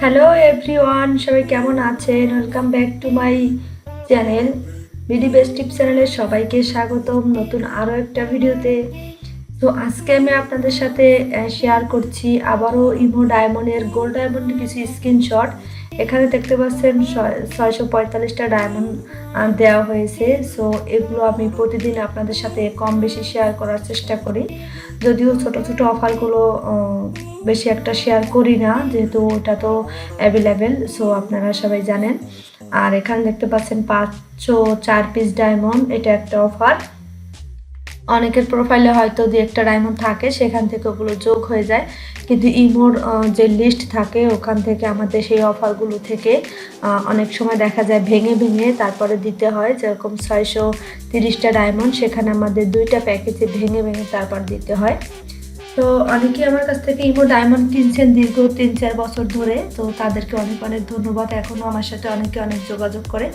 Hello everyone সবাই কেমন আছেন? Welcome back to my channel BD best tip চ্যানেলে সবাইকে স্বাগতম নতুন আরও একটা ভিডিওতে। তো আজকে আমি আপনাদের সাথে শেয়ার করছি আবারও ইমো ডায়মন্ডের গোল্ড ডায়মন্ডের কিছু স্ক্রিনশট এখানে দেখতে পাচ্ছেন ছয়শো পঁয়তাল্লিশটা ডায়মন্ড দেওয়া হয়েছে। সো এগুলো আমি প্রতিদিন আপনাদের সাথে কম বেশি শেয়ার করার চেষ্টা করি। যদিও ছোট ছোট অফারগুলো বেশি একটা শেয়ার করি না, যেহেতু ওটা তো অ্যাভেলেবেল সো আপনারা সবাই জানেন। আর এখানে দেখতে পাচ্ছেন পাঁচশো চার পিস ডায়মন্ড এটা একটা অফার অনেকের প্রোফাইলে হয়তো দু একটা ডায়মন্ড থাকে, সেখান থেকে ওগুলো যোগ হয়ে যায়। কিন্তু ইমোর যে লিস্ট থাকে, ওখান থেকে আমাদের সেই অফারগুলো থেকে অনেক সময় দেখা যায় ভেঙে ভেঙে তারপরে দিতে হয়। যেরকম ছয়শো তিরিশটা ডায়মন্ড সেখানে আমাদের দুইটা প্যাকেজে ভেঙে ভেঙে তারপর দিতে হয়। তো অনেকেই আমার কাছ থেকে ইমো ডায়মন্ড কিনছেন দীর্ঘ তিন, চার বছর ধরে। তো তাদেরকে অনেক অনেক ধন্যবাদ। এখনও আমার সাথে অনেকে অনেক যোগাযোগ করে।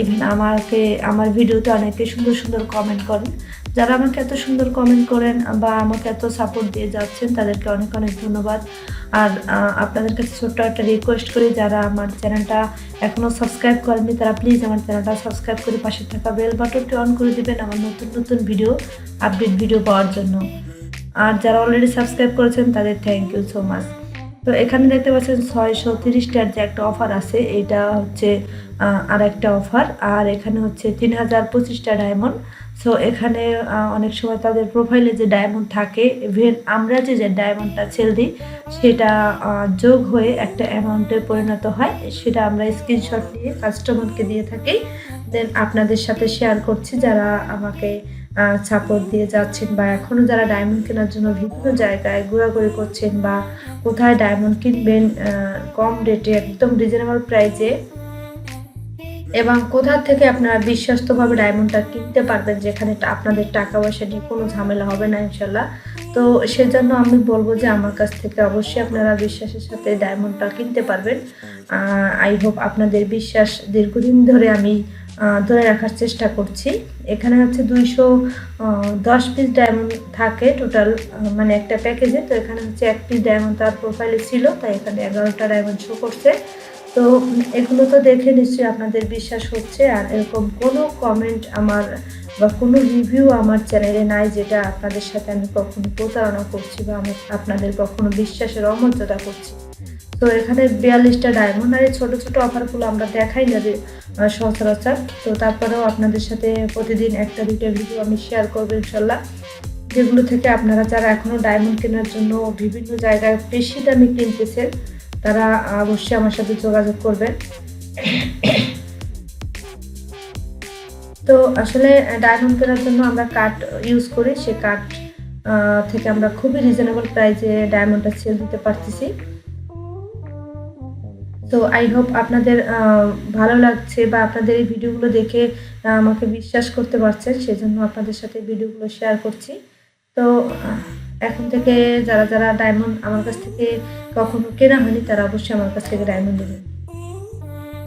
ইভেন আমাকে, আমার ভিডিওতে অনেকে সুন্দর সুন্দর কমেন্ট করেন। যারা আমাকে এত সুন্দর কমেন্ট করেন বা আমাকে এত সাপোর্ট দিয়ে যাচ্ছেন, তাদেরকে অনেক অনেক ধন্যবাদ। আর আপনাদের কাছে ছোট্ট একটা রিকোয়েস্ট করি, যারা আমার চ্যানেলটা এখনও সাবস্ক্রাইব করেননি, তারা প্লিজ আমার চ্যানেলটা সাবস্ক্রাইব করে পাশে থাকা বেল বাটনটি অন করে দিবেন আমার নতুন নতুন ভিডিও আপডেট ভিডিও পাওয়ার জন্য। আর যারা অলরেডি সাবস্ক্রাইব করেছেন, তাদের থ্যাংক ইউ সো মাচ তো এখানে দেখতে পাচ্ছেন ছয়শো তিরিশটার যে একটা অফার আছে, এটা হচ্ছে আর একটা অফার আর এখানে হচ্ছে তিন হাজার পঁচিশটা ডায়মন্ড সো এখানে অনেক সময় তাদের প্রোফাইলে যে ডায়মন্ড থাকে ইভেন আমরা যে যে ডায়মন্ডটা ছেল দিই, সেটা যোগ হয়ে একটা অ্যামাউন্টে পরিণত হয়, সেটা আমরা স্ক্রিনশট নিয়ে কাস্টমারকে দিয়ে থাকি। দেন আপনাদের সাথে শেয়ার করছি, যারা আমাকে সাপোর্ট দিয়ে যাচ্ছেন বা এখনও যারা ডায়মন্ড কেনার জন্য বিভিন্ন জায়গায় ঘোরাঘুরি করছেন বা কোথায় ডায়মন্ড কিনবেন কম রেটে একদম রিজনেবল প্রাইসে এবং কোথা থেকে আপনারা বিশ্বস্তভাবে ডায়মন্ডটা কিনতে পারবেন যেখানে আপনাদের টাকা পয়সা নিয়ে কোনো ঝামেলা হবে না ইনশাল্লাহ। তো সেজন্য আমি বলব যে আমার কাছ থেকে অবশ্যই আপনারা বিশ্বাসের সাথে ডায়মন্ডটা কিনতে পারবেন। আই হোপ আপনাদের বিশ্বাস দীর্ঘদিন ধরে আমি ধরে রাখার চেষ্টা করছি। এখানে হচ্ছে দুইশো দশ পিস ডায়মন্ড থাকে টোটাল মানে একটা প্যাকেজে তো এখানে হচ্ছে এক পিস ডায়মন্ড তার প্রোফাইলে ছিল, তাই এখানে এগারোটা ডায়মন্ড শো করছে। তো এগুলো তো দেখে নিশ্চয়ই আপনাদের বিশ্বাস হচ্ছে, আর এরকম কোনো কমেন্ট আমার বা কোনো রিভিউ আমার চ্যানেলে নাই যেটা আপনাদের সাথে আমি কখনো প্রতারণা করছি বা আমি আপনাদের কখনো বিশ্বাসের অমর্যাদা করছি। তো এখানে বিয়াল্লিশটা ডায়মন্ড আর এই ছোটো ছোটো অফারগুলো আমরা দেখাই না সচরাচর। তো তারপরেও আপনাদের সাথে প্রতিদিন একটা দুইটা ভিডিও আমি শেয়ার করব ইনশাল্লাহ। যেগুলো থেকে আপনারা যারা এখনও ডায়মন্ড কেনার জন্য বিভিন্ন জায়গায় বেশি দামে কিনতেছেন, তারা অবশ্যই আমার সাথে যোগাযোগ করবেন। তো আসলে ডায়মন্ড কেনার জন্য আমরা কার্ড ইউজ করি। সে কার্ড থেকে আমরা খুবই রিজনেবল প্রাইসে ডায়মন্ডটা সেল দিতে পারতেছি। তো আই হোপ আপনাদের ভালো লাগছে বা আপনাদের এই ভিডিওগুলো দেখে আমাকে বিশ্বাস করতে পারছেন, সেজন্য আপনাদের সাথে ভিডিওগুলো শেয়ার করছি। তো এখন থেকে যারা যারা ডায়মন্ড আমার কাছ থেকে কখনো কেনা হয়নি, তারা অবশ্যই আমার কাছ থেকে ডায়মন্ড নেবেন।